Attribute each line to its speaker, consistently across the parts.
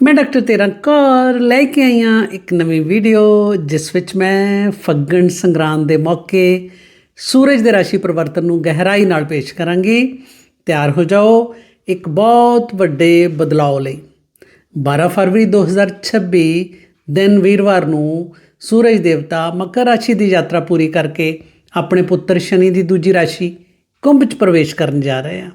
Speaker 1: ਮੈਂ ਡਾਕਟਰ ਤੇਰਨ ਕੌਰ ਲੈ ਕੇ ਆਈ ਹਾਂ ਇੱਕ ਨਵੀਂ ਵੀਡੀਓ, ਜਿਸ ਵਿੱਚ ਮੈਂ ਫੱਗਣ ਸੰਗਰਾਂਦ ਦੇ ਮੌਕੇ ਸੂਰਜ ਦੇ ਰਾਸ਼ੀ ਪਰਿਵਰਤਨ ਨੂੰ ਗਹਿਰਾਈ ਨਾਲ ਪੇਸ਼ ਕਰਾਂਗੀ। ਤਿਆਰ ਹੋ ਜਾਓ ਇੱਕ ਬਹੁਤ ਵੱਡੇ ਬਦਲਾਅ ਲਈ। 12 ਫਰਵਰੀ 2026 ਦਿਨ ਵੀਰਵਾਰ ਨੂੰ ਸੂਰਜ ਦੇਵਤਾ ਮਕਰ ਰਾਸ਼ੀ ਦੀ ਯਾਤਰਾ ਪੂਰੀ ਕਰਕੇ ਆਪਣੇ ਪੁੱਤਰ ਸ਼ਨੀ ਦੀ ਦੂਜੀ ਰਾਸ਼ੀ ਕੁੰਭ 'ਚ ਪ੍ਰਵੇਸ਼ ਕਰਨ ਜਾ ਰਹੇ ਆ।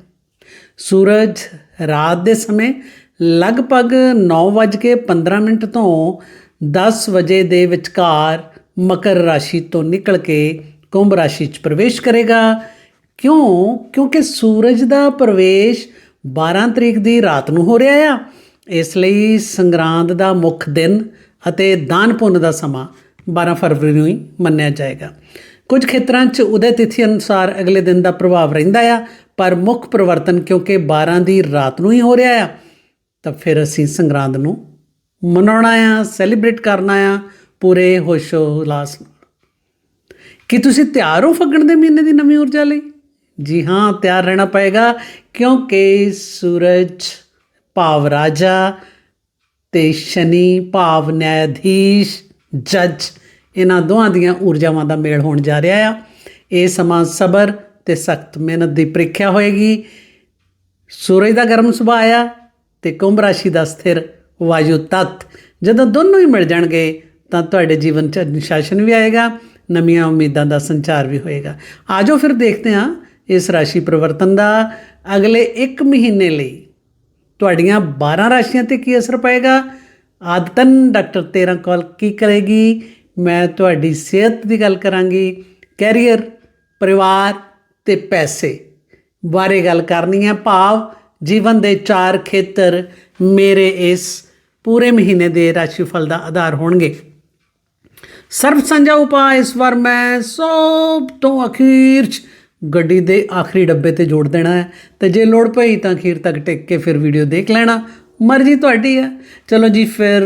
Speaker 1: ਸੂਰਜ ਰਾਤ ਦੇ ਸਮੇਂ ਲਗਭਗ 9:15 ਮਿੰਟ ਤੋਂ 10 ਵਜੇ ਦੇ ਵਿਚਕਾਰ ਮਕਰ ਰਾਸ਼ੀ ਤੋਂ ਨਿਕਲ ਕੇ ਕੁੰਭ ਰਾਸ਼ੀ 'ਚ ਪ੍ਰਵੇਸ਼ ਕਰੇਗਾ। ਕਿਉਂ? ਕਿਉਂਕਿ ਸੂਰਜ ਦਾ ਪ੍ਰਵੇਸ਼ 12 ਤਰੀਕ ਦੀ ਰਾਤ ਨੂੰ ਹੋ ਰਿਹਾ ਆ। ਇਸ ਲਈ ਸੰਗਰਾਂਦ ਦਾ ਮੁੱਖ ਦਿਨ ਅਤੇ ਦਾਨ ਪੁੰਨ ਦਾ ਸਮਾਂ 12 ਫਰਵਰੀ ਨੂੰ ਹੀ ਮੰਨਿਆ ਜਾਏਗਾ। ਕੁਝ ਖੇਤਰਾਂ 'ਚ ਉਦੈ ਤਿਥੀ ਅਨੁਸਾਰ ਅਗਲੇ ਦਿਨ ਦਾ ਪ੍ਰਭਾਵ ਰਹਿੰਦਾ ਆ, ਪਰ ਮੁੱਖ ਪਰਿਵਰਤਨ ਕਿਉਂਕਿ 12 ਦੀ ਰਾਤ ਨੂੰ ਹੀ ਹੋ ਰਿਹਾ ਆ। ਤਾਂ ਫਿਰ ਅਸੀਂ ਸੰਗਰਾਂਦ ਨੂੰ ਮਨਾਉਣਾ ਆ ਸੈਲੀਬ੍ਰੇਟ ਕਰਨਾ ਆ ਪੂਰੇ ਹੋਸ਼ੋ ਹੁਲਾਸ ਨਾਲ। ਕੀ ਤੁਸੀਂ ਤਿਆਰ ਹੋ ਫੱਗਣ ਦੇ ਮਹੀਨੇ ਦੀ ਨਵੀਂ ਊਰਜਾ ਲਈ? ਜੀ ਹਾਂ, ਤਿਆਰ ਰਹਿਣਾ ਪਏਗਾ, ਕਿਉਂਕਿ ਸੂਰਜ ਭਾਵ ਰਾਜਾ ਤੇ ਸ਼ਨੀ ਭਾਵ ਨਿਆਧੀਸ਼, ਜੱਜ ਇਹਨਾਂ ਦੋਹਾਂ ਦੀਆਂ ਊਰਜਾਵਾਂ ਦਾ ਮੇਲ ਹੋਣ ਜਾ ਰਿਹਾ ਆ। ਇਹ ਸਮਾਂ ਸਬਰ ਤੇ ਸਖਤ ਮਿਹਨਤ ਦੀ ਪ੍ਰੀਖਿਆ ਹੋਏਗੀ। ਸੂਰਜ ਦਾ ਗਰਮ ਸੁਭਾਅ ਆ ਤੇ ਕੁੰਭ ਰਾਸ਼ੀ ਦਾ ਸਥਿਰ ਵਾਯੂ ਤੱਤ। ਜਦੋਂ ਦੋਨੋਂ ਹੀ ਮਿਲ ਜਾਣਗੇ, ਤਾਂ ਤੁਹਾਡੇ ਜੀਵਨ 'ਚ ਅਨੁਸ਼ਾਸਨ ਵੀ ਆਏਗਾ, ਨਵੀਆਂ ਉਮੀਦਾਂ ਦਾ ਸੰਚਾਰ ਵੀ ਹੋਏਗਾ। ਆਜੋ ਫਿਰ ਦੇਖਦੇ ਹਾਂ ਇਸ ਰਾਸ਼ੀ ਪਰਿਵਰਤਨ ਦਾ ਅਗਲੇ 1 ਮਹੀਨੇ ਲਈ ਤੁਹਾਡੀਆਂ 12 ਰਾਸ਼ੀਆਂ ਤੇ ਕੀ ਅਸਰ ਪਏਗਾ? ਆਦਤਨ ਡਾਕਟਰ 13 ਕਾਲ ਕੀ ਕਰੇਗੀ? ਮੈਂ ਤੁਹਾਡੀ ਸਿਹਤ ਦੀ ਗੱਲ ਕਰਾਂਗੀ, ਕੈਰੀਅਰ, ਪਰਿਵਾਰ ਤੇ ਪੈਸੇ। ਬਾਰੇ ਗੱਲ ਕਰਨੀ ਹੈ ਭਾਵ ਜੀਵਨ ਦੇ ਚਾਰ ਖੇਤਰ ਮੇਰੇ ਇਸ ਪੂਰੇ ਮਹੀਨੇ ਦੇ ਰਾਸ਼ੀਫਲ ਦਾ ਆਧਾਰ ਹੋਣਗੇ। ਸਰਬ ਸੰਜਾ ਉਪਾਅ, ਇਸ ਵਾਰ ਮੈਂ ਸਭ ਤੋਂ ਅਖੀਰ 'ਚ ਗੱਡੀ ਦੇ ਆਖਰੀ ਡੱਬੇ ਤੇ ਜੋੜ ਦੇਣਾ ਹੈ। ਤੇ ਜੇ ਲੋੜ ਪਈ ਤਾਂ ਅਖੀਰ ਤੱਕ ਟਿਕ ਕੇ ਫਿਰ ਵੀਡੀਓ ਦੇਖ ਲੈਣਾ। ਮਰਜ਼ੀ ਤੁਹਾਡੀ ਹੈ। ਚਲੋ ਜੀ, ਫਿਰ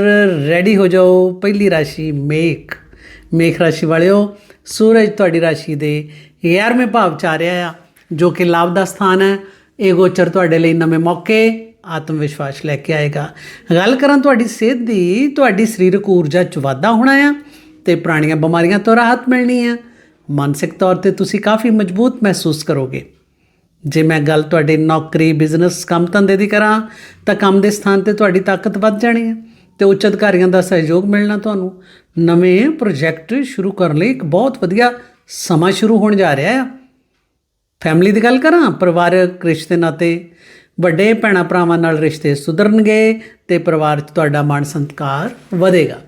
Speaker 1: ਰੈਡੀ ਹੋ ਜਾਓ ਪਹਿਲੀ ਰਾਸ਼ੀ, ਮੇਖ। ਮੇਖ ਰਾਸ਼ੀ ਵਾਲਿਓ, ਸੂਰਜ ਤੁਹਾਡੀ ਰਾਸ਼ੀ ਦੇ 11ਵੇਂ ਭਾਵ ਚ ਆ ਰਿਹਾ ਆ, ਜੋ ਕਿ ਲਾਭ ਦਾ ਸਥਾਨ ਹੈ। ਇਹ ਗੋਚਰ ਤੁਹਾਡੇ ਲਈ ਨਵੇਂ ਮੌਕੇ ਆਤਮ ਵਿਸ਼ਵਾਸ ਲੈ ਕੇ ਆਏਗਾ। ਗੱਲ ਕਰਾਂ ਤੁਹਾਡੀ ਸਿਹਤ ਦੀ, ਤੁਹਾਡੀ ਸਰੀਰਕ ਊਰਜਾ ਚ ਵਾਧਾ ਹੋਣਾ ਆ ਤੇ ਪੁਰਾਣੀਆਂ ਬਿਮਾਰੀਆਂ ਤੋਂ ਰਾਹਤ ਮਿਲਣੀ ਆ। ਮਾਨਸਿਕ ਤੌਰ ਤੇ ਤੁਸੀਂ ਕਾਫੀ ਮਜ਼ਬੂਤ ਮਹਿਸੂਸ ਕਰੋਗੇ। ਜੇ ਮੈਂ ਗੱਲ ਤੁਹਾਡੇ ਨੌਕਰੀ, ਬਿਜ਼ਨਸ, ਕੰਮ ਧੰਦੇ ਦੀ ਕਰਾਂ, ਤਾਂ ਕੰਮ ਦੇ ਸਥਾਨ ਤੇ ਤੁਹਾਡੀ ਤਾਕਤ ਵੱਧ ਜਾਣੀ ਹੈ ਤੇ ਉੱਚ ਅਧਿਕਾਰੀਆਂ ਦਾ ਸਹਿਯੋਗ ਮਿਲਣਾ ਤੁਹਾਨੂੰ। ਨਵੇਂ ਪ੍ਰੋਜੈਕਟ ਸ਼ੁਰੂ ਕਰਨ ਲਈ ਇੱਕ ਬਹੁਤ ਵਧੀਆ ਸਮਾਂ ਸ਼ੁਰੂ ਹੋਣ ਜਾ ਰਿਹਾ ਆ। ਫੈਮਿਲੀ ਦੀ ਗੱਲ ਕਰਾਂ? ਪਰਿਵਾਰਕ ਰਿਸ਼ਤੇ ਨਾਤੇ ਵੱਡੇ ਭੈਣਾਂ ਭਰਾਵਾਂ ਨਾਲ ਰਿਸ਼ਤੇ ਸੁਧਰਨਗੇ ਤੇ ਪਰਿਵਾਰ 'ਚ ਤੁਹਾਡਾ ਮਾਣ ਸਤਿਕਾਰ ਵਧੇਗਾ।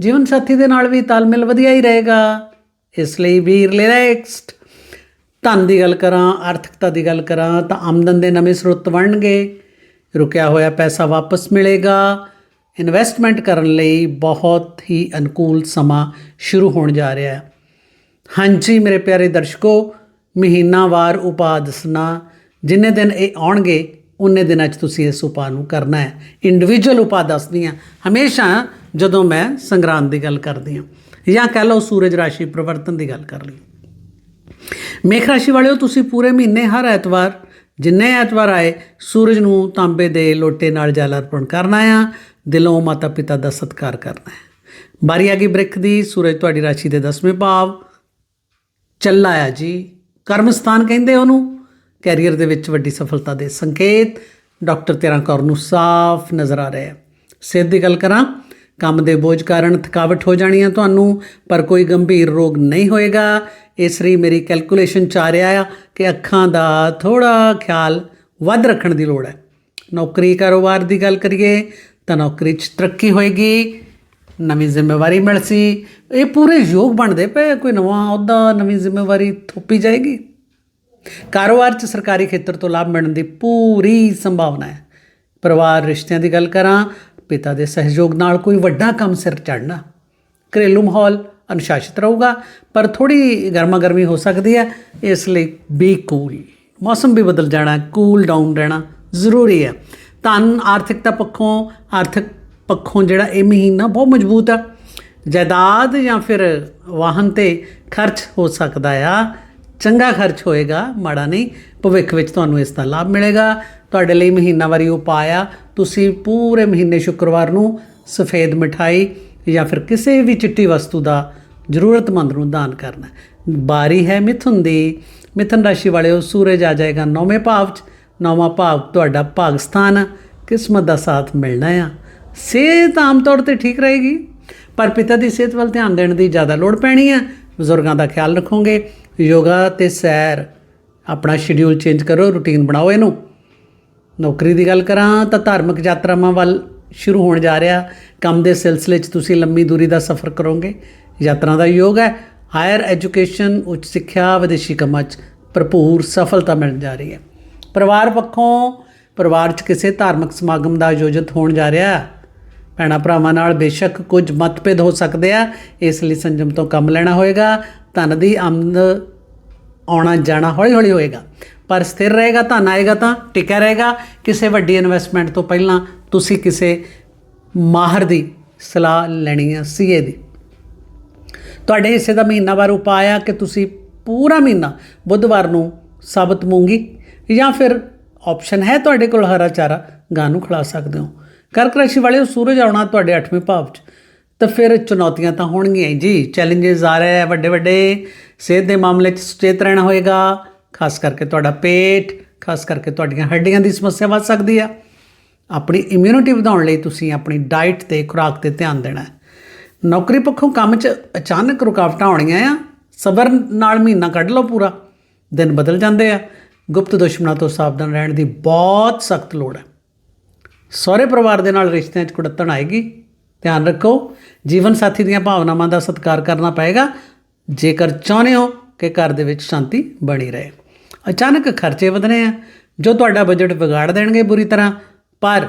Speaker 1: ਜੀਵਨ ਸਾਥੀ ਦੇ ਨਾਲ ਵੀ ਤਾਲਮੇਲ ਵਧੀਆ ਹੀ ਰਹੇਗਾ। ਇਸ ਲਈ ਵੀ ਰਿਲੈਕਸਡ ਧਨ ਦੀ ਗੱਲ ਕਰਾਂ, ਆਰਥਿਕਤਾ ਦੀ ਗੱਲ ਕਰਾਂ ਤਾਂ ਆਮਦਨ ਦੇ ਨਵੇਂ ਸਰੋਤ ਬਣਨਗੇ। ਰੁਕਿਆ ਹੋਇਆ ਪੈਸਾ ਵਾਪਸ ਮਿਲੇਗਾ। ਇਨਵੈਸਟਮੈਂਟ ਕਰਨ ਲਈ ਬਹੁਤ ਹੀ ਅਨੁਕੂਲ ਸਮਾਂ ਸ਼ੁਰੂ ਹੋਣ ਜਾ ਰਿਹਾ ਹੈ। ਹਾਂਜੀ ਮੇਰੇ ਪਿਆਰੇ ਦਰਸ਼ਕੋ ਮਹੀਨਾਵਾਰ ਉਪਾਅ ਦੱਸਣਾ। ਜਿੰਨੇ ਦਿਨ ਇਹ ਆਉਣਗੇ ਉਨੇ ਦਿਨਾਂ 'ਚ ਤੁਸੀਂ ਇਸ ਉਪਾਅ ਨੂੰ ਕਰਨਾ ਹੈ। ਇੰਡੀਵਿਜੂਅਲ ਉਪਾਅ ਦੱਸਦੀ ਹਾਂ। ਹਮੇਸ਼ਾ ਜਦੋਂ ਮੈਂ ਸੰਗਰਾਂਦ ਦੀ ਗੱਲ ਕਰਦੀ ਹਾਂ ਜਾਂ ਕਹਿ ਲਓ ਸੂਰਜ ਰਾਸ਼ੀ ਪਰਿਵਰਤਨ ਦੀ ਗੱਲ ਕਰ ਲਈ ਮੇਖ ਰਾਸ਼ੀ ਵਾਲਿਓ, ਤੁਸੀਂ ਪੂਰੇ ਮਹੀਨੇ ਹਰ ਐਤਵਾਰ, ਜਿੰਨੇ ਐਤਵਾਰ ਆਏ, ਸੂਰਜ ਨੂੰ ਤਾਂਬੇ ਦੇ ਲੋਟੇ ਨਾਲ ਜਲ ਅਰਪਣ ਕਰਨਾ ਆ। ਦਿਲੋਂ ਮਾਤਾ ਪਿਤਾ ਦਾ ਸਤਿਕਾਰ ਕਰਨਾ ਹੈ। ਬਾਰੀ ਆ ਗਈ ਬ੍ਰਿਖ ਦੀ, ਸੂਰਜ ਤੁਹਾਡੀ ਰਾਸ਼ੀ ਦੇ 10ਵੇਂ ਭਾਵ। ਚੱਲਾ ਆ ਜੀ। ਕਰਮ ਸਥਾਨ ਕਹਿੰਦੇ ਉਹਨੂੰ। ਕੈਰੀਅਰ ਦੇ ਵਿੱਚ ਵੱਡੀ ਸਫਲਤਾ ਦੇ ਸੰਕੇਤ। ਡਾਕਟਰ ਤੇਰਾ ਕੌਰ ਨੂੰ ਸਾਫ਼ ਨਜ਼ਰ ਆ ਰਿਹਾ ਹੈ। ਸਿਹਤ ਦੀ ਗੱਲ ਕਰਾਂ, ਕੰਮ ਦੇ ਬੋਝ ਕਾਰਨ ਥਕਾਵਟ ਹੋ ਜਾਣੀ ਹੈ ਤੁਹਾਨੂੰ, ਪਰ ਕੋਈ ਗੰਭੀਰ ਰੋਗ ਨਹੀਂ ਹੋਏਗਾ। ਇਸ ਲਈ ਮੇਰੀ ਕੈਲਕੂਲੇਸ਼ਨ ਚ ਆ ਰਿਹਾ ਆ ਕਿ ਅੱਖਾਂ ਦਾ ਥੋੜਾ ਖਿਆਲ ਵੱਧ ਰੱਖਣ ਦੀ ਲੋੜ ਹੈ। ਨੌਕਰੀ ਕਾਰੋਬਾਰ ਦੀ ਗੱਲ ਕਰੀਏ ਤਾਂ ਨੌਕਰੀ 'ਚ ਤਰੱਕੀ ਹੋਏਗੀ। ਨਵੀਂ ਜ਼ਿੰਮੇਵਾਰੀ ਮਿਲ ਸੀ। ਇਹ ਪੂਰੇ ਯੋਗ ਬਣਦੇ ਪਏ ਕੋਈ ਨਵਾਂ ਅਹੁਦਾ, ਨਵੀਂ ਜ਼ਿੰਮੇਵਾਰੀ ਥੋਪੀ ਜਾਏਗੀ। ਕਾਰੋਬਾਰ 'ਚ ਸਰਕਾਰੀ ਖੇਤਰ ਤੋਂ ਲਾਭ ਮਿਲਣ ਦੀ ਪੂਰੀ ਸੰਭਾਵਨਾ ਹੈ। ਪਰਿਵਾਰ ਰਿਸ਼ਤਿਆਂ ਦੀ ਗੱਲ ਕਰਾਂ, ਪਿਤਾ ਦੇ ਸਹਿਯੋਗ ਨਾਲ ਕੋਈ ਵੱਡਾ ਕੰਮ ਸਿਰ ਚੜਨਾ ਘਰੇਲੂ ਮਾਹੌਲ ਅਨੁਸ਼ਾਸਿਤ ਰਹੂਗਾ, ਪਰ ਥੋੜੀ ਗਰਮਾ ਗਰਮੀ ਹੋ ਸਕਦੀ ਹੈ, ਇਸ ਲਈ ਬੀ ਕੂਲ ਮੌਸਮ ਵੀ ਬਦਲ ਜਾਣਾ ਕੂਲ ਡਾਊਨ ਰਹਿਣਾ ਜ਼ਰੂਰੀ ਹੈ। ਧਨ, ਆਰਥਿਕਤਾ ਪੱਖੋਂ ਆਰਥਿਕ ਪੱਖੋਂ ਜਿਹੜਾ ਇਹ ਮਹੀਨਾ ਬਹੁਤ ਮਜ਼ਬੂਤ ਆ। ਜਾਇਦਾਦ ਜਾਂ ਫਿਰ ਵਾਹਨ ਤੇ ਖਰਚ ਹੋ ਸਕਦਾ ਆ। ਚੰਗਾ ਖਰਚ ਹੋਏਗਾ, ਮਾੜਾ ਨਹੀਂ। ਭਵਿੱਖ ਵਿੱਚ ਤੁਹਾਨੂੰ ਇਸ ਦਾ ਲਾਭ ਮਿਲੇਗਾ। ਤੁਹਾਡੇ ਲਈ ਮਹੀਨਾਵਾਰੀ ਉਪਾਅ ਆ। ਤੁਸੀਂ ਪੂਰੇ ਮਹੀਨੇ ਸ਼ੁੱਕਰਵਾਰ ਨੂੰ ਸਫੇਦ ਮਿਠਾਈ ਜਾਂ ਫਿਰ ਕਿਸੇ ਵੀ ਚਿੱਟੀ ਵਸਤੂ ਦਾ ਜ਼ਰੂਰਤਮੰਦ ਨੂੰ ਦਾਨ ਕਰਨਾ। ਬਾਰੀ ਹੈ ਮਿਥੁਨ ਦੀ। ਮਿਥੁਨ ਰਾਸ਼ੀ ਵਾਲਿਓ, ਸੂਰਜ ਆ ਜਾਏਗਾ ਨੌਵੇਂ ਭਾਵ 'ਚ। ਨੌਵਾਂ ਭਾਵ ਤੁਹਾਡਾ ਭਾਗ ਸਥਾਨ ਕਿਸਮਤ ਦਾ ਸਾਥ ਮਿਲਣਾ ਆ। ਸਿਹਤ ਆਮ ਤੌਰ ਤੇ ਠੀਕ ਰਹੇਗੀ, ਪਰ ਪਿਤਾ ਦੀ ਸਿਹਤ ਵੱਲ ਧਿਆਨ ਦੇਣ ਦੀ ਜ਼ਿਆਦਾ ਲੋੜ ਪੈਣੀ ਹੈ। ਬਜ਼ੁਰਗਾਂ ਦਾ ਖਿਆਲ ਰੱਖੋਗੇ, ਯੋਗਾ ਤੇ ਸੈਰ, ਆਪਣਾ ਸ਼ਡਿਊਲ ਚੇਂਜ ਕਰੋ ਰੁਟੀਨ ਬਣਾਓ ਇਹਨੂੰ। ਨੌਕਰੀ ਦੀ ਗੱਲ ਕਰਾਂ ਤਾਂ ਧਾਰਮਿਕ ਯਾਤਰਾਵਾਂ ਵੱਲ ਸ਼ੁਰੂ ਹੋਣ ਜਾ ਰਿਹਾ। ਕੰਮ ਦੇ ਸਿਲਸਿਲੇ 'ਚ ਤੁਸੀਂ ਲੰਮੀ ਦੂਰੀ ਦਾ ਸਫ਼ਰ ਕਰੋਗੇ। ਯਾਤਰਾ ਦਾ ਯੋਗ ਹੈ। ਹਾਇਰ ਐਜੂਕੇਸ਼ਨ, ਉੱਚ ਸਿੱਖਿਆ, ਵਿਦੇਸ਼ੀ ਕੰਮਾਂ 'ਚ ਭਰਪੂਰ ਸਫਲਤਾ ਮਿਲਣ ਜਾ ਰਹੀ ਹੈ। ਪਰਿਵਾਰ ਪੱਖੋਂ, ਪਰਿਵਾਰ 'ਚ ਕਿਸੇ ਧਾਰਮਿਕ ਸਮਾਗਮ ਦਾ ਆਯੋਜਿਤ ਹੋਣ ਜਾ ਰਿਹਾ ਹੈ। ਭੈਣਾਂ ਭਰਾਵਾਂ ਨਾਲ ਬੇਸ਼ੱਕ ਕੁਝ ਮਤਭੇਦ ਹੋ ਸਕਦੇ ਆ, ਇਸ ਲਈ ਸੰਜਮ ਤੋਂ ਕੰਮ ਲੈਣਾ ਹੋਏਗਾ, ਧਨ ਦੀ ਆਮਦ ਆਉਣਾ ਜਾਣਾ ਹੌਲੀ ਹੌਲੀ ਹੋਏਗਾ। ਪਰ ਸਥਿਰ ਰਹੇਗਾ, ਧਨ ਆਏਗਾ ਤਾਂ ਟਿਕਿਆ ਰਹੇਗਾ। ਕਿਸੇ ਵੱਡੀ ਇਨਵੈਸਟਮੈਂਟ ਤੋਂ ਪਹਿਲਾਂ ਤੁਸੀਂ ਕਿਸੇ ਮਾਹਰ ਦੀ ਸਲਾਹ ਲੈਣੀ ਹੈ ਸੀਏ ਦੀ। ਤੁਹਾਡੇ ਹਿੱਸੇ ਦਾ ਮਹੀਨਾਵਾਰ ਉਪਾਅ ਆ ਕਿ ਤੁਸੀਂ ਪੂਰਾ ਮਹੀਨਾ ਬੁੱਧਵਾਰ ਨੂੰ ਸਾਬਤ ਮੂੰਗੀ ਜਾਂ ਫਿਰ ਆਪਸ਼ਨ ਹੈ ਤੁਹਾਡੇ ਕੋਲ ਹਰਾ ਚਾਰਾ, ਗਾਂ ਨੂੰ ਖਿਲਾ ਸਕਦੇ ਹੋ। ਕਰਕ ਰਾਸ਼ੀ ਵਾਲਿਓ ਸੂਰਜ ਆਉਣਾ ਤੁਹਾਡੇ 8ਵੇਂ ਭਾਵ 'ਚ। ਤਾਂ ਫਿਰ ਚੁਣੌਤੀਆਂ ਤਾਂ ਹੋਣਗੀਆਂ ਹੀ ਜੀ। ਚੈਲੰਜਸ ਆ ਰਹੇ ਆ ਵੱਡੇ ਵੱਡੇ। ਸਿਹਤ ਦੇ ਮਾਮਲੇ 'ਚ ਸੁਚੇਤ ਰਹਿਣਾ ਹੋਏਗਾ। ਖਾਸ ਕਰਕੇ ਤੁਹਾਡਾ ਪੇਟ, ਖਾਸ ਕਰਕੇ ਤੁਹਾਡੀਆਂ ਹੱਡੀਆਂ ਦੀ ਸਮੱਸਿਆ ਵੱਧ ਸਕਦੀ ਆ। ਆਪਣੀ ਇਮਿਊਨਿਟੀ ਵਧਾਉਣ ਲਈ ਤੁਸੀਂ ਆਪਣੀ ਡਾਈਟ ਤੇ ਖੁਰਾਕ ਤੇ ਧਿਆਨ ਦੇਣਾ ਹੈ। ਨੌਕਰੀ ਪੱਖੋਂ ਕੰਮ 'ਚ ਅਚਾਨਕ ਰੁਕਾਵਟਾਂ ਆਉਣੀਆਂ ਆ। ਸਬਰ ਨਾਲ ਮਹੀਨਾ ਕੱਢ ਲਓ ਪੂਰਾ। ਦਿਨ ਬਦਲ ਜਾਂਦੇ ਆ। ਗੁਪਤ ਦੁਸ਼ਮਣਾਂ ਤੋਂ ਸਾਵਧਾਨ ਰਹਿਣ ਦੀ ਬਹੁਤ ਸਖਤ ਲੋੜ ਹੈ। ਸਹੁਰੇ ਪਰਿਵਾਰ ਦੇ ਨਾਲ ਰਿਸ਼ਤਿਆਂ 'ਚ ਕੁੜੱਤਣ ਆਏਗੀ। ਧਿਆਨ ਰੱਖੋ, ਜੀਵਨ ਸਾਥੀ ਦੀਆਂ ਭਾਵਨਾਵਾਂ ਦਾ ਸਤਿਕਾਰ ਕਰਨਾ ਪਏਗਾ। ਜੇਕਰ ਚਾਹੁੰਦੇ ਹੋ ਕਿ ਘਰ ਦੇ ਵਿੱਚ ਸ਼ਾਂਤੀ ਬਣੀ ਰਹੇ। ਅਚਾਨਕ ਖਰਚੇ ਵਧਣੇ ਆ, ਜੋ ਤੁਹਾਡਾ ਬਜਟ ਵਿਗਾੜ ਦੇਣਗੇ ਬੁਰੀ ਤਰ੍ਹਾਂ, ਪਰ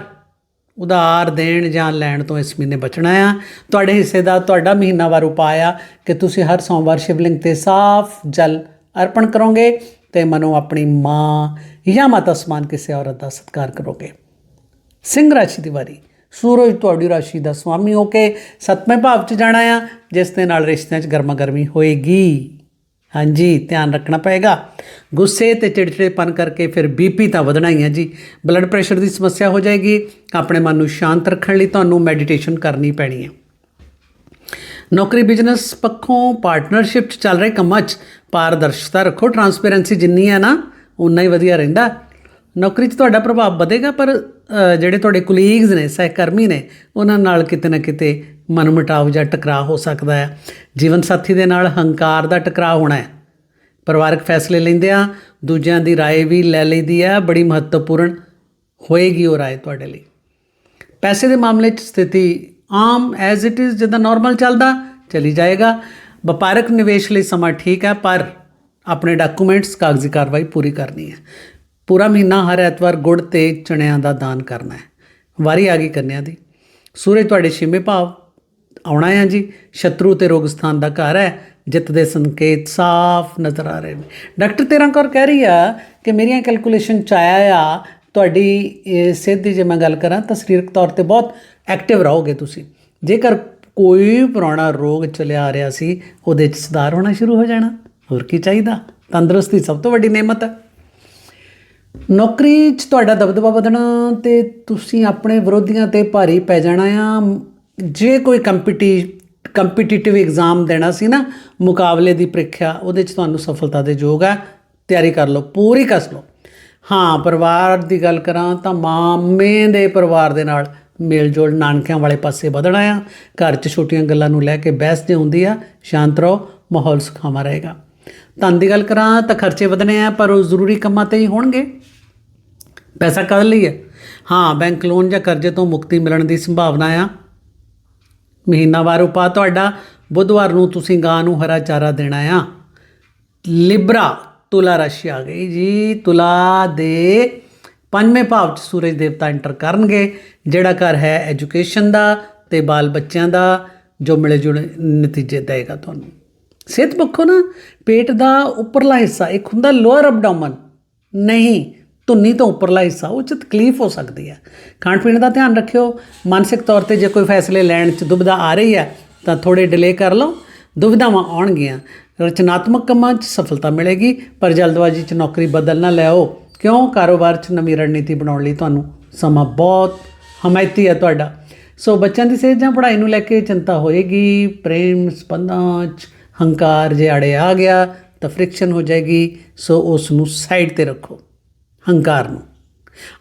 Speaker 1: ਉਧਾਰ ਦੇਣ ਜਾਂ ਲੈਣ ਤੋਂ ਇਸ ਮਹੀਨੇ ਬਚਣਾ ਆ। ਤੁਹਾਡੇ ਹਿੱਸੇ ਦਾ ਤੁਹਾਡਾ ਮਹੀਨਾਵਾਰ ਉਪਾਅ ਆ ਕਿ ਤੁਸੀਂ ਹਰ ਸੋਮਵਾਰ ਸ਼ਿਵਲਿੰਗ ਤੇ ਸਾਫ਼ ਜਲ ਅਰਪਣ ਕਰੋਗੇ ਤੇ ਮਨੋਂ ਆਪਣੀ ਮਾਂ ਜਾਂ ਮਾਤਾ ਸਮਾਨ ਕਿਸੇ ਔਰਤ ਦਾ ਸਤਿਕਾਰ ਕਰੋਗੇ। ਸਿੰਘ ਰਾਸ਼ੀ ਦੀ ਵਾਰੀ ਸੂਰਜ ਤੁਹਾਡੀ ਰਾਸ਼ੀ ਦਾ ਸਵਾਮੀ ਹੋ ਕੇ ਸੱਤਵੇਂ ਭਾਵ 'ਚ ਜਾਣਾ ਆ, ਜਿਸ ਦੇ ਨਾਲ ਰਿਸ਼ਤਿਆਂ 'ਚ ਗਰਮਾ ਗਰਮੀ ਹੋਏਗੀ। ਹਾਂਜੀ, ਧਿਆਨ ਰੱਖਣਾ ਪਏਗਾ। ਗੁੱਸੇ ਤੇ ਚਿੜਚਿੜੇਪਨ ਕਰਕੇ ਫਿਰ ਬੀਪੀ ਤਾਂ ਵਧਣਾ ਹੀ ਹੈ ਜੀ। ਬਲੱਡ ਪ੍ਰੈਸ਼ਰ ਦੀ ਸਮੱਸਿਆ ਹੋ ਜਾਏਗੀ। ਆਪਣੇ ਮਨ ਨੂੰ ਸ਼ਾਂਤ ਰੱਖਣ ਲਈ ਤੁਹਾਨੂੰ ਮੈਡੀਟੇਸ਼ਨ ਕਰਨੀ ਪੈਣੀ ਹੈ ਨੌਕਰੀ, ਬਿਜ਼ਨਸ ਪੱਖੋਂ ਪਾਰਟਨਰਸ਼ਿਪ 'ਚ ਚੱਲ ਰਹੇ ਕੰਮਾਂ 'ਚ ਪਾਰਦਰਸ਼ਤਾ ਰੱਖੋ। ਟਰਾਂਸਪੇਰੈਂਸੀ ਜਿੰਨੀ ਹੈ ਨਾ ਉਨਾ ਹੀ ਵਧੀਆ ਰਹਿੰਦਾ। ਨੌਕਰੀ 'ਚ ਤੁਹਾਡਾ ਪ੍ਰਭਾਵ ਵਧੇਗਾ ਪਰ ਅ, ਜਿਹੜੇ ਤੁਹਾਡੇ ਕੁਲੀਗਸ ਨੇ ਸਹਿਕਰਮੀ ਨੇ ਉਹਨਾਂ ਨਾਲ ਕਿਤੇ ਨਾ ਕਿਤੇ ਮਨਮੁਟਾਵ ਜਾਂ ਟਕਰਾਅ ਹੋ ਸਕਦਾ ਹੈ ਜੀਵਨ ਸਾਥੀ ਦੇ ਨਾਲ ਹੰਕਾਰ ਦਾ ਟਕਰਾਅ ਹੋਣਾ ਹੈ ਪਰਿਵਾਰਕ ਫੈਸਲੇ ਲੈਂਦੇ ਆ ਦੂਜਿਆਂ ਦੀ رائے ਵੀ ਲੈ ਲਈਦੀ ਆ ਬੜੀ ਮਹੱਤਵਪੂਰਨ ਹੋਏਗੀ ਉਹ رائے ਤੁਹਾਡੇ ਲਈ ਪੈਸੇ ਦੇ ਮਾਮਲੇ 'ਚ ਸਥਿਤੀ ਆਮ ਐਜ਼ ਇਟ ਇਜ਼ ਜਿੱਦਾਂ ਨਾਰਮਲ ਚੱਲਦਾ ਚਲੀ ਜਾਏਗਾ ਵਪਾਰਕ ਨਿਵੇਸ਼ ਲਈ ਸਮਾਂ ਠੀਕ ਹੈ ਪਰ ਆਪਣੇ ਡਾਕੂਮੈਂਟਸ ਕਾਗਜ਼ੀ ਕਾਰਵਾਈ ਪੂਰੀ ਕਰਨੀ ਹੈ ਪੂਰਾ ਮਹੀਨਾ ਹਰ ਐਤਵਾਰ ਗੁੜ ਤੇ ਚਣਿਆਂ ਦਾ ਦਾਨ ਕਰਨਾ ਹੈ। ਵਾਰੀ ਆ ਗਈ ਕੰਨਿਆ ਦੀ। ਸੂਰਜ ਤੁਹਾਡੇ ਛੇਵੇਂ ਭਾਵ, ਆਉਣਾ ਹੈ ਜੀ। ਸ਼ਤਰੂ ਤੇ ਰੋਗ ਸਥਾਨ ਦਾ ਘਰ ਹੈ। ਜਿੱਤ ਦੇ ਸੰਕੇਤ ਸਾਫ਼ ਨਜ਼ਰ ਆ ਰਹੇ ਨੇ। ਡਾਕਟਰ ਤੇਰਾਂ ਕੌਰ ਕਹਿ ਰਹੀ ਆ ਕਿ ਮੇਰੀਆਂ ਕੈਲਕੂਲੇਸ਼ਨ ਚ ਆਇਆ ਆ, ਤੁਹਾਡੀ ਸਿਹਤ ਦੀ ਜੇ ਮੈਂ ਗੱਲ ਕਰਾਂ ਤਾਂ ਸਰੀਰਕ ਤੌਰ ਤੇ ਬਹੁਤ ਐਕਟਿਵ ਰਹੋਗੇ ਤੁਸੀਂ। ਜੇਕਰ ਕੋਈ ਪੁਰਾਣਾ ਰੋਗ ਚੱਲਿਆ ਆ ਰਿਹਾ ਸੀ, ਉਹਦੇ 'ਚ ਸੁਧਾਰ ਹੋਣਾ ਸ਼ੁਰੂ ਹੋ ਜਾਣਾ। ਹੋਰ ਕੀ ਚਾਹੀਦਾ? ਤੰਦਰੁਸਤੀ ਸਭ ਤੋਂ ਵੱਡੀ ਨੇਮਤ ਹੈ। ਨੌਕਰੀ 'ਚ ਤੁਹਾਡਾ ਦਬਦਬਾ ਵਧਣਾ ਤੇ ਤੁਸੀਂ ਆਪਣੇ ਵਿਰੋਧੀਆਂ ਤੇ ਭਾਰੀ ਪੈ ਜਾਣਾ ਆ। ਜੇ ਕੋਈ ਕੰਪੀਟੀ ਕੰਪੀਟੀਟਿਵ ਐਗਜ਼ਾਮ ਦੇਣਾ ਸੀ ਨਾ, ਮੁਕਾਬਲੇ ਦੀ ਪ੍ਰੀਖਿਆ, ਉਹਦੇ 'ਚ ਤੁਹਾਨੂੰ ਸਫਲਤਾ ਦੇ ਯੋਗ ਹੈ ਤਿਆਰੀ ਕਰ ਲਓ, ਪੂਰੀ ਕਸ ਲਓ। ਹਾਂ, ਪਰਿਵਾਰ ਦੀ ਗੱਲ ਕਰਾਂ ਤਾਂ ਮਾਮੇ ਦੇ ਪਰਿਵਾਰ ਦੇ ਨਾਲ ਮੇਲ ਜੋਲ ਨਾਨਕਿਆਂ ਵਾਲੇ ਪਾਸੇ ਵਧਣਾ ਆ। ਘਰ 'ਚ ਛੋਟੀਆਂ ਗੱਲਾਂ ਨੂੰ ਲੈ ਕੇ ਬਹਿਸ ਜੇ ਹੁੰਦੀ ਆ, ਸ਼ਾਂਤ ਰਹੋ, ਮਾਹੌਲ ਸੁਖਾਵਾਂ ਰਹੇਗਾ। ਧਨ ਦੀ ਗੱਲ ਕਰਾਂ ਤਾਂ ਖਰਚੇ ਵਧਣੇ ਆ, ਪਰ ਉਹ ਜ਼ਰੂਰੀ ਕੰਮਾਂ ਤੇ ਹੀ ਹੋਣਗੇ। ਪੈਸਾ ਕਦ ਲਈ ਹੈ? ਹਾਂ, ਬੈਂਕ ਲੋਨ ਜਾਂ ਕਰਜ਼ੇ ਤੋਂ ਮੁਕਤੀ ਮਿਲਣ ਦੀ ਸੰਭਾਵਨਾ ਆ। ਮਹੀਨਾਵਾਰ ਉਪਾਅ ਤੁਹਾਡਾ, ਬੁੱਧਵਾਰ ਨੂੰ ਤੁਸੀਂ ਗਾਂ ਨੂੰ ਹਰਾ ਚਾਰਾ ਦੇਣਾ ਆ। ਲਿਬਰਾ, ਤੁਲਾ ਰਾਸ਼ੀ ਆ ਗਈ ਜੀ। ਤੁਲਾ ਦੇ ਪੰਜਵੇਂ ਭਾਵ ਚ ਸੂਰਜ ਦੇਵਤਾ ਐਂਟਰ ਕਰਨਗੇ। ਜਿਹੜਾ ਘਰ ਹੈ ਐਜੂਕੇਸ਼ਨ ਦਾ ਤੇ ਬਾਲ ਬੱਚਿਆਂ ਦਾ, ਜੋ ਮਿਲੇ ਜੁਲੇ ਨਤੀਜੇ ਦੇਗਾ ਤੁਹਾਨੂੰ। ਸਿਹਤ ਪੱਖੋਂ ਨਾ ਪੇਟ ਦਾ ਉੱਪਰਲਾ ਹਿੱਸਾ, ਇੱਕ ਹੁੰਦਾ ਲੋਅਰ ਐਬਡੋਮਨ ਨਹੀਂ, ਧੁੰਨੀ ਤੋਂ ਉੱਪਰਲਾ ਹਿੱਸਾ, ਉਹ 'ਚ ਤਕਲੀਫ ਹੋ ਸਕਦੀ ਹੈ। ਖਾਣ ਪੀਣ ਦਾ ਧਿਆਨ ਰੱਖਿਓ। ਮਾਨਸਿਕ ਤੌਰ ਤੇ ਜੇ ਕੋਈ ਫੈਸਲੇ ਲੈਣ 'ਚ ਦੁਬਿਧਾ ਆ ਰਹੀ ਹੈ, ਤਾਂ ਥੋੜੇ ਡਿਲੇ ਕਰ ਲਓ। ਦੁਵਿਧਾਵਾਂ ਆਉਣਗੀਆਂ। ਰਚਨਾਤਮਕ ਕੰਮਾਂ 'ਚ ਸਫਲਤਾ ਮਿਲੇਗੀ, ਪਰ ਜਲਦਬਾਜ਼ੀ 'ਚ ਨੌਕਰੀ ਬਦਲ ਨਾ ਲਿਆਓ ਕਿਉਂ? ਕਾਰੋਬਾਰ 'ਚ ਨਵੀਂ ਰਣਨੀਤੀ ਬਣਾਉਣ ਲਈ ਤੁਹਾਨੂੰ ਸਮਾਂ ਬਹੁਤ ਹਮਾਇਤੀ ਹੈ ਤੁਹਾਡਾ। ਸੋ ਬੱਚਿਆਂ ਦੀ ਸਿਹਤ ਜਾਂ ਪੜ੍ਹਾਈ ਨੂੰ ਲੈ ਕੇ ਚਿੰਤਾ ਹੋਏਗੀ, ਪ੍ਰੇਮ, ਸੰਬੰਧਾਂ 'ਚ ਹੰਕਾਰ ਜੇ ਅੜੇ ਆ ਗਿਆ, ਤਾਂ ਫ੍ਰਿਕਸ਼ਨ ਹੋ ਜਾਏਗੀ, ਸੋ ਉਸ ਨੂੰ ਸਾਈਡ ਤੇ ਰੱਖੋ, ਹੰਕਾਰ ਨੂੰ।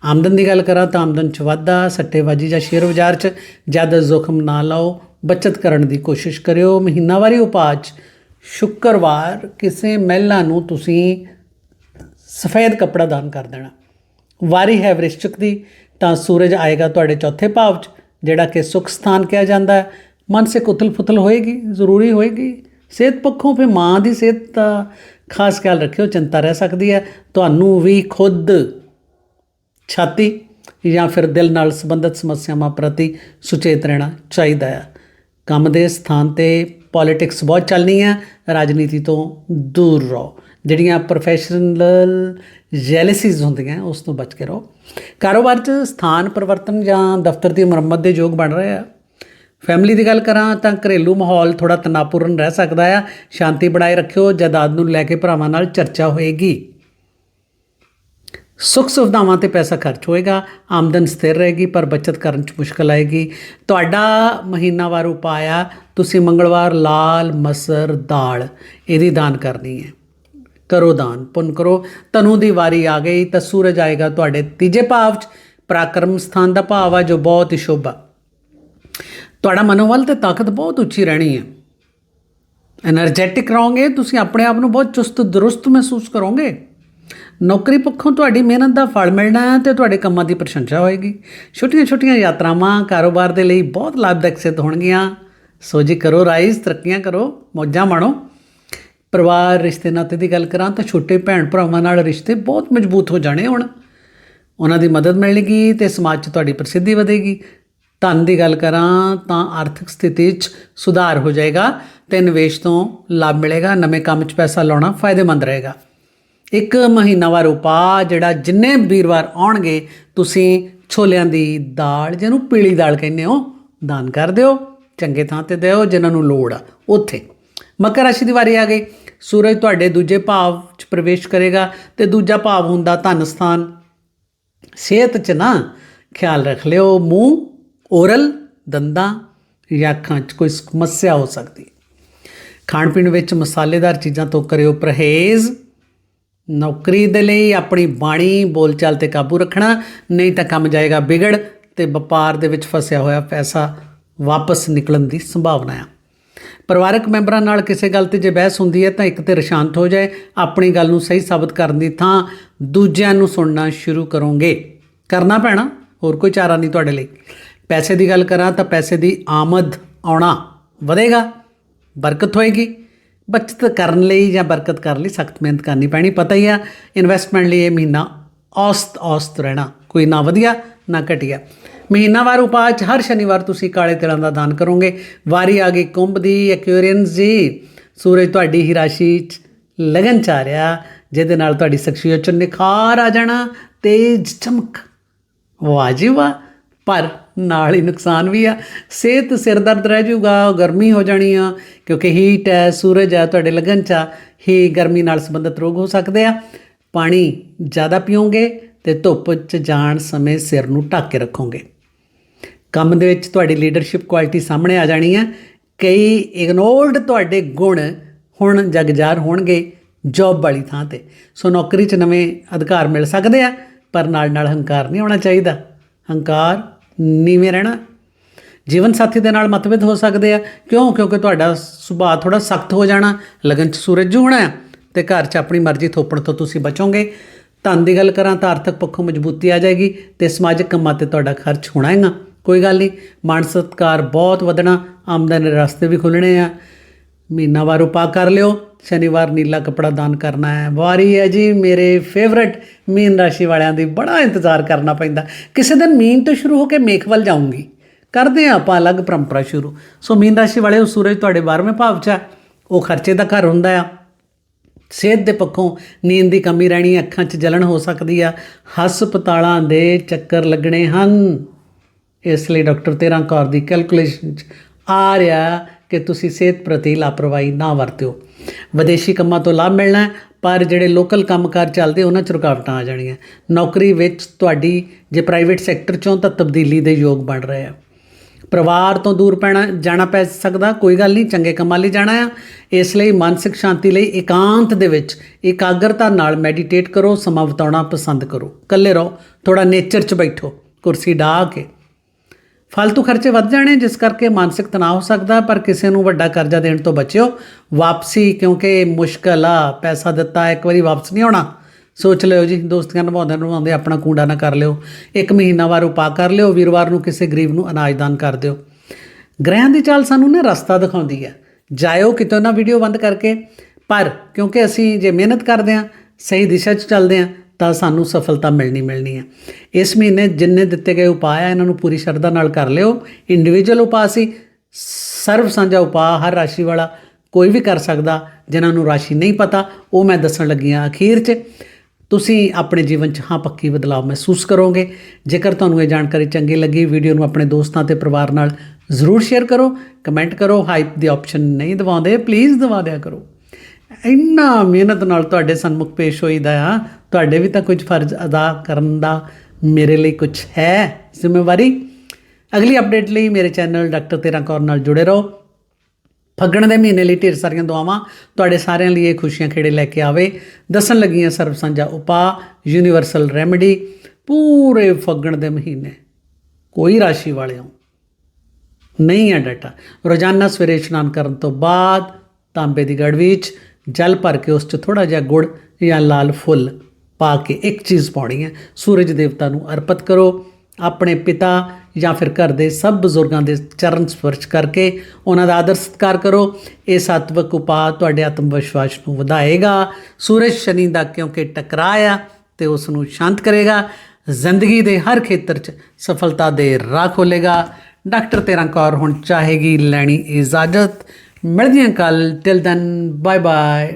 Speaker 1: ਆਮਦਨ ਦੀ ਗੱਲ ਕਰਾਂ ਤਾਂ ਆਮਦਨ 'ਚ ਵਾਧਾ ਸੱਟੇਬਾਜ਼ੀ ਜਾਂ ਸ਼ੇਅਰ ਬਾਜ਼ਾਰ 'ਚ ਜ਼ਿਆਦਾ ਜ਼ੋਖਮ ਨਾ ਲਾਓ, ਬਚਤ ਕਰਨ ਦੀ ਕੋਸ਼ਿਸ਼ ਕਰਿਓ, ਮਹੀਨਾਵਾਰੀ ਉਪਾਅ 'ਚ ਸ਼ੁੱਕਰਵਾਰ ਕਿਸੇ ਮਹਿਲਾ ਨੂੰ ਤੁਸੀਂ ਸਫੈਦ ਕੱਪੜਾ ਦਾਨ ਕਰ ਦੇਣਾ। ਵਾਰੀ ਹੈ ਵ੍ਰਿਸ਼ਚਿਕ ਦੀ, ਤਾਂ ਸੂਰਜ ਆਏਗਾ ਤੁਹਾਡੇ ਚੌਥੇ ਭਾਵ 'ਚ, ਜਿਹੜਾ ਕਿ ਸੁਖ ਸਥਾਨ ਕਿਹਾ ਜਾਂਦਾ ਹੈ। ਮਾਨਸਿਕ ਉਥਲ-ਪੁਥਲ ਹੋਏਗੀ, ਜ਼ਰੂਰੀ ਹੋਏਗੀ ਸਿਹਤ ਪੱਖੋਂ ਫਿਰ ਮਾਂ ਦੀ ਸਿਹਤ ਦਾ ਖਾਸ ਖਿਆਲ ਰੱਖਿਓ, ਚਿੰਤਾ ਰਹਿ ਸਕਦੀ ਹੈ। ਤੁਹਾਨੂੰ ਵੀ ਖੁਦ ਛਾਤੀ ਜਾਂ ਫਿਰ ਦਿਲ ਨਾਲ ਸੰਬੰਧਿਤ ਸਮੱਸਿਆਵਾਂ ਪ੍ਰਤੀ ਸੁਚੇਤ ਰਹਿਣਾ ਚਾਹੀਦਾ ਹੈ। ਕੰਮ ਦੇ ਸਥਾਨ ਤੇ ਪੋਲਿਟਿਕਸ ਬਹੁਤ ਚੱਲਣੀ ਹੈ। ਰਾਜਨੀਤੀ ਤੋਂ ਦੂਰ ਰਹੋ। ਜਿਹੜੀਆਂ ਪ੍ਰੋਫੈਸ਼ਨਲ ਜੈਲਸੀਜ਼ ਹੁੰਦੀਆਂ, ਉਸ ਤੋਂ ਬਚ ਕੇ ਰਹੋ। ਕਾਰੋਬਾਰ 'ਚ ਸਥਾਨ ਪਰਿਵਰਤਨ ਜਾਂ ਦਫ਼ਤਰ ਦੀ ਮੁਰੰਮਤ ਦੇ ਯੋਗ ਬਣ ਰਹੇ ਆ। ਫੈਮਿਲੀ ਦੀ ਗੱਲ ਕਰਾਂ ਤਾਂ ਘਰੇਲੂ ਮਾਹੌਲ ਥੋੜਾ ਤਣਾਅਪੂਰਨ ਰਹਿ ਸਕਦਾ ਆ। ਸ਼ਾਂਤੀ ਬਣਾਏ ਰੱਖਿਓ, ਜਾਇਦਾਦ ਨੂੰ ਲੈ ਕੇ ਭਰਾਵਾਂ ਨਾਲ ਚਰਚਾ ਹੋਏਗੀ। ਸੁੱਖ ਸੁਵਿਧਾਵਾਂ ਤੇ ਪੈਸਾ ਖਰਚ ਹੋਏਗਾ, ਆਮਦਨ ਸਥਿਰ ਰਹੇਗੀ, ਪਰ ਬਚਤ ਕਰਨ 'ਚ ਮੁਸ਼ਕਲ ਆਏਗੀ। ਤੁਹਾਡਾ ਮਹੀਨਾਵਾਰ ਉਪਾਅ ਆ, ਤੁਸੀਂ ਮੰਗਲਵਾਰ ਲਾਲ ਮਸਰ ਦਾਲ, ਇਹਦੀ ਦਾਨ ਕਰਨੀ ਹੈ। ਕਰੋ ਦਾਨ, ਪੁੰਨ ਕਰੋ। ਤਨੂ ਦੀ ਵਾਰੀ ਆ ਗਈ ਤਾਂ ਸੂਰਜ ਆਏਗਾ ਤੁਹਾਡੇ ਤੀਜੇ ਭਾਵ 'ਚ। ਪਰਾਕਰਮ ਸਥਾਨ ਦਾ ਭਾਵ ਆ ਜੋ ਬਹੁਤ ਹੀ ਸ਼ੁਭ ਆ। ਤੁਹਾਡਾ ਮਨੋਬਲ ਤੇ ਤਾਕਤ ਬਹੁਤ ਉੱਚੀ ਰਹਿਣੀ ਹੈ। ਐਨਰਜੈਟਿਕ ਰਹੋਗੇ, ਤੁਸੀਂ ਆਪਣੇ ਆਪ ਨੂੰ ਬਹੁਤ ਚੁਸਤ, ਦਰੁਸਤ ਮਹਿਸੂਸ ਕਰੋਗੇ। ਨੌਕਰੀ ਪੱਖੋਂ ਤੁਹਾਡੀ ਮਿਹਨਤ ਦਾ ਫਲ ਮਿਲਣਾ ਹੈ ਤੇ ਤੁਹਾਡੇ ਕੰਮਾਂ ਦੀ ਪ੍ਰਸ਼ੰਸਾ ਹੋਏਗੀ। ਛੋਟੀਆਂ-ਛੋਟੀਆਂ ਯਾਤਰਾਵਾਂ ਕਾਰੋਬਾਰ ਦੇ ਲਈ ਬਹੁਤ ਲਾਭਦਾਇਕ ਸਿੱਧ ਹੋਣਗੀਆਂ। ਸੋ ਜੀ, ਕਰੋ ਰਾਈਜ਼, ਤਰੱਕੀਆਂ ਕਰੋ, ਮੌਜਾਂ ਮਾਣੋ। ਪਰਿਵਾਰ, ਰਿਸ਼ਤੇ ਨਾਤੇ ਦੀ ਗੱਲ ਕਰਾਂ ਤਾਂ ਛੋਟੇ ਭੈਣ ਭਰਾਵਾਂ ਨਾਲ ਰਿਸ਼ਤੇ ਬਹੁਤ ਮਜ਼ਬੂਤ ਹੋ ਜਾਣੇ ਹੁਣ। ਉਹਨਾਂ ਦੀ ਮਦਦ ਮਿਲੇਗੀ ਤੇ ਸਮਾਜ 'ਚ ਤੁਹਾਡੀ ਪ੍ਰਸਿੱਧੀ ਵਧੇਗੀ। ਧਨ ਦੀ ਗੱਲ ਕਰਾਂ ਤਾਂ ਆਰਥਿਕ ਸਥਿਤੀ 'ਚ ਸੁਧਾਰ ਹੋ ਜਾਏਗਾ ਤੇ ਨਿਵੇਸ਼ ਤੋਂ ਲਾਭ ਮਿਲੇਗਾ, ਨਵੇਂ ਕੰਮ 'ਚ ਪੈਸਾ ਲਾਉਣਾ ਫਾਇਦੇਮੰਦ ਰਹੇਗਾ। ਇੱਕ ਮਹੀਨਾਵਾਰ ਉਪਾਅ ਜਿਹੜਾ ਜਿੰਨੇ ਵੀਰਵਾਰ ਆਉਣਗੇ, ਤੁਸੀਂ ਛੋਲਿਆਂ ਦੀ ਦਾਲ ਜਿਹਨੂੰ ਪੀਲੀ ਦਾਲ ਕਹਿੰਦੇ ਹੋ, ਦਾਨ ਕਰ ਦਿਓ, ਚੰਗੇ ਥਾਂ ਤੇ ਦਿਓ ਜਿਨ੍ਹਾਂ ਨੂੰ ਲੋੜ ਆ, ਉੱਥੇ। ਮਕਰ ਰਾਸ਼ੀ ਦੀ ਵਾਰੀ ਆ ਗਈ। ਸੂਰਜ ਤੁਹਾਡੇ ਦੂਜੇ ਭਾਵ 'ਚ ਪ੍ਰਵੇਸ਼ ਕਰੇਗਾ ਤੇ ਦੂਜਾ ਭਾਵ ਹੁੰਦਾ ਧਨ ਸਥਾਨ। ਸਿਹਤ 'ਚ ਨਾ ਖਿਆਲ ਰੱਖ ਲਿਓ, ਮੂੰਹ ਓਰਲ ਦੰਦਾਂ ਜਾਂ ਅੱਖਾਂ 'ਚ ਕੋਈ ਸਮੱਸਿਆ ਹੋ ਸਕਦੀ ਖਾਣ ਪੀਣ ਵਿੱਚ ਮਸਾਲੇਦਾਰ ਚੀਜ਼ਾਂ ਤੋਂ ਕਰਿਓ ਪਰਹੇਜ਼। ਨੌਕਰੀ ਦੇ ਲਈ ਆਪਣੀ ਬਾਣੀ ਬੋਲਚਾਲ ਤੇ ਕਾਬੂ ਰੱਖਣਾ, ਨਹੀਂ ਤਾਂ ਕੰਮ ਜਾਏਗਾ ਵਿਗੜ ਤੇ ਵਪਾਰ ਦੇ ਵਿੱਚ ਫਸਿਆ ਹੋਇਆ ਪੈਸਾ ਵਾਪਸ ਨਿਕਲਣ ਦੀ ਸੰਭਾਵਨਾ ਹੈ ਪਰਿਵਾਰਕ ਮੈਂਬਰਾਂ ਨਾਲ ਕਿਸੇ ਗੱਲ ਤੇ ਜੇ ਬਹਿਸ ਹੁੰਦੀ ਹੈ ਤਾਂ ਇੱਕ ਤੇ ਸ਼ਾਂਤ ਹੋ ਜਾਏ, ਆਪਣੀ ਗੱਲ ਨੂੰ ਸਹੀ ਸਾਬਤ ਕਰਨ ਦੀ ਥਾਂ ਦੂਜਿਆਂ ਨੂੰ ਸੁਣਨਾ ਸ਼ੁਰੂ ਕਰੋਗੇ। ਕਰਨਾ ਪੈਣਾ, ਹੋਰ ਕੋਈ ਚਾਰਾ ਨਹੀਂ ਤੁਹਾਡੇ ਲਈ। ਪੈਸੇ ਦੀ ਗੱਲ ਕਰਾਂ ਤਾਂ ਪੈਸੇ ਦੀ ਆਮਦ ਆਉਣਾ ਵਧੇਗਾ, ਬਰਕਤ ਹੋਏਗੀ। ਬਚਤ ਕਰਨ ਲਈ ਜਾਂ ਬਰਕਤ ਕਰਨ ਲਈ ਸਖਤ ਮਿਹਨਤ ਕਰਨੀ ਪੈਣੀ, ਪਤਾ ਹੀ ਆ ਇਨਵੈਸਟਮੈਂਟ ਲਈ ਇਹ ਮਹੀਨਾ ਔਸਤ ਔਸਤ ਰਹਿਣਾ, ਕੋਈ ਨਾ ਵਧੀਆ, ਨਾ ਘਟੀਆ। ਮਹੀਨਾਵਾਰ ਉਪਾਅ 'ਚ ਹਰ ਸ਼ਨੀਵਾਰ ਤੁਸੀਂ ਕਾਲੇ ਤਿਲਾਂ ਦਾ ਦਾਨ ਕਰੋਗੇ। ਵਾਰੀ ਆ ਗਈ ਕੁੰਭ ਦੀ ਐਕਿਊਰੀਅਨਸ ਜੀ। ਸੂਰਜ ਤੁਹਾਡੀ ਹੀ ਰਾਸ਼ੀ 'ਚ ਲਗਨ ਚ ਆ ਰਿਹਾ, ਜਿਹਦੇ ਨਾਲ ਤੁਹਾਡੀ ਸ਼ਖਸੀਅਤ 'ਚ ਨਿਖਾਰ ਆ ਜਾਣਾ, ਤੇਜ ਚਮਕ। ਵਾਹ ਜੀ ਪਰ ਨਾਲ ਹੀ ਨੁਕਸਾਨ ਵੀ ਆ। ਸਿਹਤ ਸਿਰ ਦਰਦ ਰਹਿ ਜਾਊਗਾ ਗਰਮੀ ਹੋ ਜਾਣੀ ਆ ਕਿਉਂਕਿ ਹੀਟ ਹੈ ਸੂਰਜ ਹੈ ਤੁਹਾਡੇ ਲਗਨ ਚ ਆ, ਹੀ ਗਰਮੀ ਨਾਲ ਸੰਬੰਧਿਤ ਰੋਗ ਹੋ ਸਕਦੇ ਆ। ਪਾਣੀ ਜ਼ਿਆਦਾ ਪੀਓਗੇ ਤੇ ਧੁੱਪ 'ਚ ਜਾਣ ਸਮੇਂ ਸਿਰ ਨੂੰ ਢੱਕ ਕੇ ਰੱਖੋਗੇ। ਕੰਮ ਦੇ ਵਿੱਚ ਤੁਹਾਡੀ ਲੀਡਰਸ਼ਿਪ ਕੁਆਲਿਟੀ ਸਾਹਮਣੇ ਆ ਜਾਣੀ ਹੈ ਕਈ ਇਗਨੋਰਡ ਤੁਹਾਡੇ ਗੁਣ ਹੁਣ ਜਗਜਾਰ ਹੋਣਗੇ ਜੌਬ ਵਾਲੀ ਥਾਂ ਤੇ। ਸੋ ਨੌਕਰੀ 'ਚ ਨਵੇਂ ਅਧਿਕਾਰ ਮਿਲ ਸਕਦੇ ਆ ਪਰ ਨਾਲ ਨਾਲ ਹੰਕਾਰ ਨਹੀਂ ਹੋਣਾ ਚਾਹੀਦਾ। ਹੰਕਾਰ ਨੀਵੇਂ ਰਹਿਣਾ। ਜੀਵਨ ਸਾਥੀ ਦੇ ਨਾਲ ਮਤਭੇਦ ਹੋ ਸਕਦੇ ਆ। ਕਿਉਂ? ਕਿਉਂਕਿ ਤੁਹਾਡਾ ਸੁਭਾਅ ਥੋੜਾ ਸਖਤ ਹੋ ਜਾਣਾ। ਲਗਨ 'ਚ ਸੂਰਜ ਹੋਣਾ ਹੈ ਤੇ ਘਰ 'ਚ ਆਪਣੀ ਮਰਜ਼ੀ ਥੋਪਣ ਤੋਂ ਤੁਸੀਂ ਬਚੋਗੇ। ਧਨ ਦੀ ਗੱਲ ਕਰਾਂ ਤਾਂ ਆਰਥਿਕ ਪੱਖੋਂ ਮਜ਼ਬੂਤੀ ਆ ਜਾਏਗੀ ਤੇ ਸਮਾਜਿਕ ਕੰਮਾਂ ਤੇ ਤੁਹਾਡਾ ਖਰਚ ਹੋਣਾ ਹੈਗਾ। ਕੋਈ ਗੱਲ ਨਹੀਂ ਮਾਨ ਸਤਕਾਰ ਬਹੁਤ ਵਧਣਾ। ਆਮਦਨ ਦੇ ਰਸਤੇ ਵੀ ਖੁੱਲਣੇ ਆ। ਮਹੀਨਾਵਾਰ ਉਪਾਅ ਕਰ ਲਿਓ। ਸ਼ਨੀਵਾਰ ਨੀਲਾ ਕਪੜਾ ਦਾਨ ਕਰਨਾ ਹੈ। ਵਾਰੀ ਹੈ ਜੀ, ਮੇਰੇ ਫੇਵਰਟ ਮੀਨ ਰਾਸ਼ੀ ਵਾਲਿਆਂ ਦੀ ਬੜਾ ਇੰਤਜ਼ਾਰ ਕਰਨਾ ਪੈਂਦਾ। ਕਿਸੇ ਦਿਨ ਮੀਨ ਤੋਂ ਸ਼ੁਰੂ ਹੋ ਕੇ ਮੇਖ ਵੱਲ ਜਾਊਂਗੀ। ਕਰਦੇ ਹਾਂ ਆਪਾਂ ਅਲੱਗ ਪਰੰਪਰਾ ਸ਼ੁਰੂ। ਸੋ ਮੀਨ ਰਾਸ਼ੀ ਵਾਲੇ ਉਹ ਸੂਰਜ ਤੁਹਾਡੇ 12ਵੇਂ ਭਾਵ 'ਚ ਹੈ ਉਹ ਖਰਚੇ ਦਾ ਘਰ ਹੁੰਦਾ ਆ। ਸਿਹਤ ਦੇ ਪੱਖੋਂ ਨੀਂਦ ਦੀ ਕਮੀ ਰਹਿਣੀ ਅੱਖਾਂ 'ਚ ਜਲਣ ਹੋ ਸਕਦੀ ਆ। ਹਸਪਤਾਲਾਂ ਦੇ ਚੱਕਰ ਲੱਗਣੇ ਹਨ। ਇਸ ਲਈ ਡਾਕਟਰ ਤੇਰਾਂ ਕੌਰ ਦੀ ਕੈਲਕੂਲੇਸ਼ਨ 'ਚ ਆ ਰਿਹਾ ਕਿ ਤੁਸੀਂ ਸਿਹਤ ਪ੍ਰਤੀ ਲਾਪਰਵਾਹੀ ਨਾ ਵਰਤਿਓ। ਵਿਦੇਸ਼ੀ ਕੰਮਾਂ ਤੋਂ ਲਾਭ ਮਿਲਣਾ ਪਰ ਜਿਹੜੇ ਲੋਕਲ ਕੰਮਕਾਰ ਚੱਲਦੇ, ਉਹਨਾਂ 'ਚ ਰੁਕਾਵਟਾਂ ਆ ਜਾਣੀਆਂ। ਨੌਕਰੀ ਵਿੱਚ ਤੁਹਾਡੀ ਜੇ ਪ੍ਰਾਈਵੇਟ ਸੈਕਟਰ 'ਚੋਂ, ਤਾਂ ਤਬਦੀਲੀ ਦੇ ਯੋਗ ਬਣ ਰਹੇ ਆ। ਪਰਿਵਾਰ ਤੋਂ ਦੂਰ ਪੈਣਾ, ਜਾਣਾ ਪੈ ਸਕਦਾ, ਕੋਈ ਗੱਲ ਨਹੀਂ, ਚੰਗੇ ਕੰਮਾਂ ਲਈ ਜਾਣਾ ਆ। ਇਸ ਲਈ ਮਾਨਸਿਕ ਸ਼ਾਂਤੀ ਲਈ ਇਕਾਂਤ ਦੇ ਵਿੱਚ ਇਕਾਗਰਤਾ ਨਾਲ ਮੈਡੀਟੇਟ ਕਰੋ, ਸਮਾਂ ਬਿਤਾਉਣਾ ਪਸੰਦ ਕਰੋ। ਇਕੱਲੇ ਰਹੋ ਥੋੜਾ ਨੇਚਰ 'ਚ ਬੈਠੋ। ਕੁਰਸੀ ਢਾਹ ਕੇ ਫालतू ਖਰਚੇ ਵੱਧ ਜਾਣੇ, ਜਿਸ ਕਰਕੇ ਮਾਨਸਿਕ ਤਣਾਅ ਹੋ ਸਕਦਾ ਪਰ ਕਿਸੇ ਨੂੰ ਵੱਡਾ ਕਰਜ਼ਾ ਦੇਣ ਤੋਂ ਬਚਿਓ। ਵਾਪਸੀ, ਕਿਉਂਕਿ ਮੁਸ਼ਕਲ ਆ, ਪੈਸਾ ਦਿੱਤਾ, ਇੱਕ ਵਾਰੀ ਵਾਪਸ ਨਹੀਂ ਆਉਣਾ। ਸੋਚ ਲਿਓ ਜੀ, ਦੋਸਤੀਆਂ ਨਿਭਾਉਂਦੇ ਨਿਭਾਉਂਦੇ ਆਪਣਾ ਕੂੜਾ ਨਾ ਕਰ ਲਿਓ। ਇੱਕ ਮਹੀਨਾ ਵਾਰ ਉਪਾ ਕਰ ਲਿਓ, ਵੀਰਵਾਰ ਨੂੰ ਕਿਸੇ ਗਰੀਬ ਨੂੰ ਅਨਾਜ ਦਾਨ ਕਰ ਦਿਓ। ਗ੍ਰਹਿਆਂ ਦੀ ਚਾਲ ਸਾਨੂੰ ਨਾ ਰਸਤਾ ਦਿਖਾਉਂਦੀ ਹੈ। ਜਾਇਓ ਕਿਤੋਂ ਨਾ ਵੀਡੀਓ ਬੰਦ ਕਰਕੇ, ਪਰ ਕਿਉਂਕਿ ਅਸੀਂ ਜੇ ਮਿਹਨਤ ਕਰਦੇ ਹਾਂ, ਸਹੀ ਦਿਸ਼ਾ 'ਚ ਚੱਲਦੇ ਹਾਂ ਤਾਂ ਸਾਨੂੰ ਸਫਲਤਾ ਮਿਲਣੀ ਮਿਲਣੀ ਹੈ। ਇਸ ਮਹੀਨੇ ਜਿੰਨੇ ਦਿੱਤੇ ਗਏ ਉਪਾਅ ਆ, ਇਹਨਾਂ ਨੂੰ ਪੂਰੀ ਸ਼ਰਧਾ ਨਾਲ ਕਰ ਲਿਓ। ਇੰਡੀਵਿਜੂਅਲ ਉਪਾਅ ਸੀ, ਸਰਵ ਸਾਂਝਾ ਉਪਾਅ, ਹਰ ਰਾਸ਼ੀ ਵਾਲਾ ਕੋਈ ਵੀ ਕਰ ਸਕਦਾ, ਜਿਨ੍ਹਾਂ ਨੂੰ ਰਾਸ਼ੀ ਨਹੀਂ ਪਤਾ, ਉਹ ਮੈਂ ਦੱਸਣ ਲੱਗੀ ਹਾਂ ਅਖੀਰ 'ਚ। ਤੁਸੀਂ ਆਪਣੇ ਜੀਵਨ 'ਚ ਹਾਂ ਪੱਕੀ ਬਦਲਾਅ ਮਹਿਸੂਸ ਕਰੋਗੇ। ਜੇਕਰ ਤੁਹਾਨੂੰ ਇਹ ਜਾਣਕਾਰੀ ਚੰਗੀ ਲੱਗੀ, ਵੀਡੀਓ ਨੂੰ ਆਪਣੇ ਦੋਸਤਾਂ ਤੇ ਪਰਿਵਾਰ ਨਾਲ ਜ਼ਰੂਰ ਸ਼ੇਅਰ ਕਰੋ। ਕਮੈਂਟ ਕਰੋ, ਹਾਈਪ ਦੀ ਆਪਸ਼ਨ ਨਹੀਂ ਦਬਾਉਂਦੇ ਪਲੀਜ਼ ਦਬਾ ਦਿਆ ਕਰੋ। ਇੰਨਾ ਮਿਹਨਤ ਨਾਲ ਤੁਹਾਡੇ ਸਨਮੁਖ ਪੇਸ਼ ਹੋਈਦਾ ਆ, ਤੁਹਾਡੇ ਵੀ ਤਾਂ ਕੁਝ ਫਰਜ਼ ਅਦਾ ਕਰਨ ਦਾ ਮੇਰੇ ਲਈ ਕੁਝ ਹੈ ਜ਼ਿੰਮੇਵਾਰੀ। ਅਗਲੀ ਅਪਡੇਟ ਲਈ ਮੇਰੇ ਚੈਨਲ ਡਾਕਟਰ ਤੇਰਾ ਕੌਰ ਨਾਲ ਜੁੜੇ ਰਹੋ। ਫੱਗਣ ਦੇ ਮਹੀਨੇ ਲਈ ਢੇਰ ਸਾਰੀਆਂ ਦੁਆਵਾਂ, ਤੁਹਾਡੇ ਸਾਰਿਆਂ ਲਈ ਇਹ ਖੁਸ਼ੀਆਂ ਖੇੜੇ ਲੈ ਕੇ ਆਵੇ। ਦੱਸਣ ਲੱਗੀਆਂ ਸਰਬ ਸਾਂਝਾ ਉਪਾਅ ਯੂਨੀਵਰਸਲ ਰੈਮਡੀ ਪੂਰੇ ਫੱਗਣ ਦੇ ਮਹੀਨੇ। ਕੋਈ ਰਾਸ਼ੀ ਵਾਲਿਓ, ਨਹੀਂ ਹੈ ਡਾਟਾ ਰੋਜ਼ਾਨਾ ਸਵੇਰੇ ਇਸ਼ਨਾਨ ਕਰਨ ਤੋਂ ਬਾਅਦ ਤਾਂਬੇ ਦੀ ਗੜ ਵਿੱਚ ਜਲ ਭਰ ਕੇ ਉਸ 'ਚ ਥੋੜਾ ਜਿਹਾ ਗੁੜ ਜਾਂ ਲਾਲ ਫੁੱਲ ਪਾ ਕੇ ਇੱਕ ਚੀਜ਼ ਪਾਉਣੀ ਹੈ। ਸੂਰਜ ਦੇਵਤਾ ਨੂੰ ਅਰਪਿਤ ਕਰੋ। ਆਪਣੇ ਪਿਤਾ ਜਾਂ ਫਿਰ ਘਰ ਦੇ ਸਭ ਬਜ਼ੁਰਗਾਂ ਦੇ ਚਰਨ ਸਪਰਸ਼ ਕਰਕੇ ਉਹਨਾਂ ਦਾ ਆਦਰ ਸਤਿਕਾਰ ਕਰੋ। ਇਹ ਸਤਵਕ ਉਪਾਅ ਤੁਹਾਡੇ ਆਤਮ ਵਿਸ਼ਵਾਸ ਨੂੰ ਵਧਾਏਗਾ। ਸੂਰਜ ਸ਼ਨੀ ਦਾ ਕਿਉਂਕਿ ਟਕਰਾਇਆ ਤੇ ਉਸ ਨੂੰ ਸ਼ਾਂਤ ਕਰੇਗਾ। ਜ਼ਿੰਦਗੀ ਦੇ ਹਰ ਖੇਤਰ 'ਚ ਸਫਲਤਾ ਦੇ ਰਾਹ ਖੋਲੇਗਾ ਡਾਕਟਰ ਤੇਰਾ ਕੌਰ ਹੁਣ ਚਾਹੇਗੀ ਲੈਣੀ ਇਜਾਜ਼ਤ। मिलदी आं कल टिल दैन बाय बाय